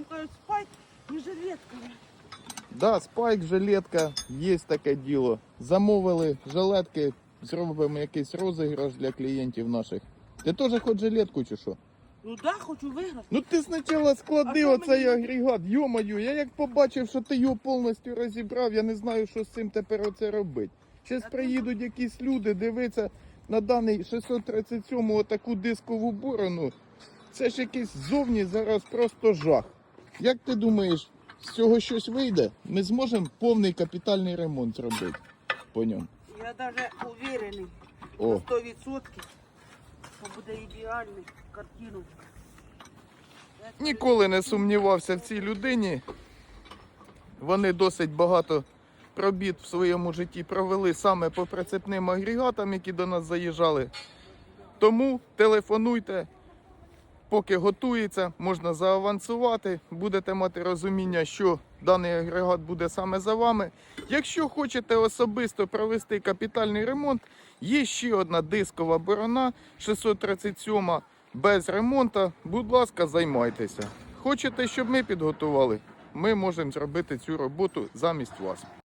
Там кажуть, спайк і жилетка. Да, спайк, жилетка, є таке діло. Замовили жилетки, зробимо якийсь розіграш для клієнтів наших. Ти теж хоч жилетку чи що? Ну да, хочу виграти. Ну ти спочатку склади А оцей мені- агрегат, йомаю, я як побачив, що ти його повністю розібрав, я не знаю, що з цим тепер оце робити. Зараз приїдуть якісь люди, дивиться на даний 637 отаку дискову борону. Це ж якийсь зовні зараз просто жах. Як ти думаєш, з цього щось вийде? Ми зможемо повний капітальний ремонт зробити по ньому. Я навіть уверений О. на 100%, що буде ідеальний картину. Ніколи не сумнівався в цій людині. Вони досить багато пробіт в своєму житті провели саме по прицепним агрегатам, які до нас заїжджали. Тому телефонуйте, поки готується, можна заавансувати, будете мати розуміння, що даний агрегат буде саме за вами. Якщо хочете особисто провести капітальний ремонт, є ще одна дискова борона 637 без ремонту. Будь ласка, займайтеся. Хочете, щоб ми підготували? Ми можемо зробити цю роботу замість вас.